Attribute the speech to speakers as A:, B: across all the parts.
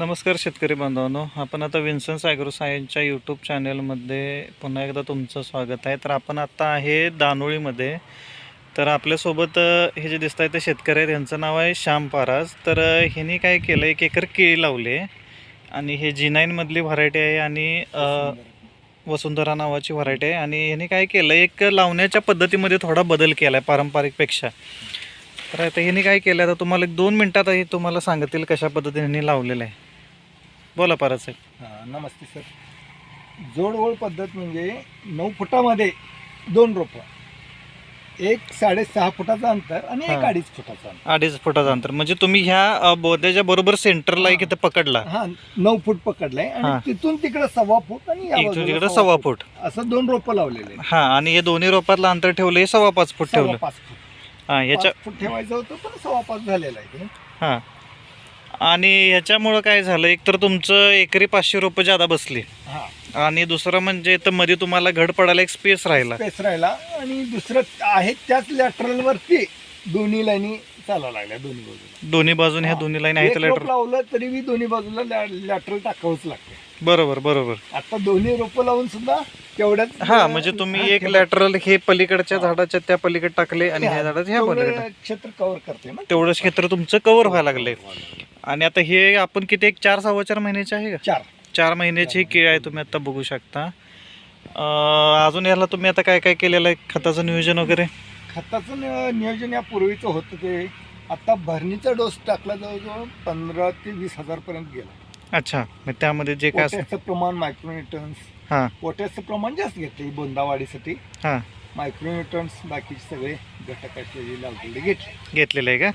A: नमस्कार शेतकरी बांधवांनो. आपण आता विन्सन्स ॲग्रो सायन्सच्या यूट्यूब चॅनलमध्ये पुन्हा एकदा तुमचं स्वागत आहे. तर आपण आत्ता आहे दानोळीमध्ये. तर आपल्यासोबत हे जे दिसत आहे ते शेतकरी आहेत यांचं नाव आहे श्याम पाराज. तर ह्यांनी काय केलं एक एकर केळी लावली आणि हे जी नाईनमधली व्हरायटी आहे आणि वसुंधरा नावाची व्हरायटी आहे. आणि ह्यांनी काय केलं एक लावण्याच्या पद्धतीमध्ये थोडा बदल केला आहे पारंपरिकपेक्षा. तर आता ह्यांनी काय केलं आता तुम्हाला एक दोन मिनटात तुम्हाला सांगतील कशा पद्धतीने लावलेलं आहे. बोला परत साहेब.
B: हा, नमस्ते सर. जोडओळ पद्धत म्हणजे नऊ फुटामध्ये दोन रोपं. एक साडेसहा फुटाचं अंतर आणि एक
A: हा.
B: अडीच फुटाचं अंतर.
A: अडीच फुटाचं अंतर. म्हणजे तुम्ही ह्या अ, बरोबर सेंटरला एक इथं पकडला.
B: हा नऊ फूट पकडलंय
A: हा.
B: आणि तिथून तिकडे सव्वा फूट आणि या
A: इथून
B: बाजूला
A: तिकडे सव्वा फूट.
B: असं दोन रोपं लावलेले आहेत.
A: हा आणि हे दोन्ही रोपातलं अंतर ठेवलं हे सव्वा पाच फूट
B: सव्वा
A: ठेवलं.
B: पाच फूट.
A: हा ह्याच्या
B: पाच फूट ठेवायचं होतं पण सव्वा पाच झालेलं आहे.
A: हा. आणि ह्याच्यामुळं काय झालं एक तर तुमचं एकरी पाचशे रुपये जादा बसली.
B: हा.
A: आणि दुसरं म्हणजे तर मध्ये तुम्हाला घड पडायला एक स्पेस राहिला.
B: स्पेस राहिला. आणि दुसरं आहे त्याच लॅटरल वरती दोन्ही लाईनी चालायला लागल्या दोन्ही बाजूला.
A: दोन्ही बाजून ह्या. दोन्ही लाईन
B: एक
A: आहेत
B: रोप
A: लेटर
B: लावलं तरी बी दोन्ही बाजूला लॅटरल टाकावंच लागतं.
A: बरोबर बरोबर.
B: आता दोन्ही रोपं लावून सुद्धा तेवढ्याच
A: हा म्हणजे तुम्ही एक लॅटरल हे पलीकडच्या झाडाच्या त्या पलीकडे टाकले आणि ह्या झाडाच्या ह्या पलीकडे टाकले. क्षेत्र
B: कव्हर करते ना.
A: तेवढंच क्षेत्र तुमचं कव्हर व्हायला लागले आणि आता हे आपण किती एक चार सव्वा चार महिन्याचे आहे का?
B: चार.
A: चार महिन्याची ही केळी आहे तुम्ही आता बघू शकता. अं, अजून याला तुम्ही आता काय काय केलेलं आहे? खताचं नियोजन वगैरे?
B: खताचं नि- नियोजन या पूर्वीचं होतं ते. आता भरणीचा डोस टाकला जवळजवळ पंधरा ते वीस हजार पर्यंत गेला.
A: अच्छा. मग त्यामध्ये जे काय
B: पोटॅशचं प्रमाण
A: हां.
B: पोटॅशचं प्रमाण जास्त घेतले बोंदावाढीसाठी.
A: हां.
B: मायक्रोन्युटन्स बाकीचे सगळे घटक असे लावलेले घेतले.
A: घेतलेलं आहे का?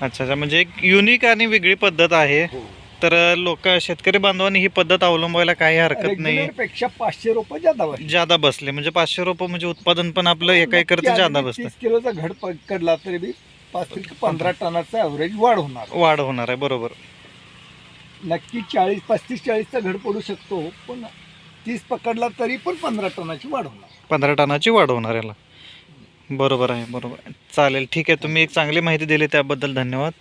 A: अच्छा अच्छा. म्हणजे एक युनिक आणि वेगळी पद्धत आहे.
B: हो.
A: तर लोक शेतकरी बांधवांनी ही पद्धत अवलंबायला काही हरकत नाही
B: पेक्षा पाचशे रुपये जादा बसले.
A: जादा बसले. म्हणजे पाचशे रुपये म्हणजे उत्पादन पण आपलं एका एकरचं जादा बसतं.
B: तीस किलोचा घड पकडला तरी बी पाच ते पंधरा टनाचा ॲव्हरेज वाढ होणार.
A: वाढ होणार आहे. बरोबर.
B: नक्की चाळीस पस्तीस चाळीसचा घड पडू शकतो पण तीस पकडला तरी पण पंधरा टनाची वाढ होणार.
A: पंधरा टनाची वाढ होणार याला. बरोबर आहे बरोबर आहे. चालेल ठीक आहे. तुम्ही एक चांगली माहिती दिली त्याबद्दल धन्यवाद.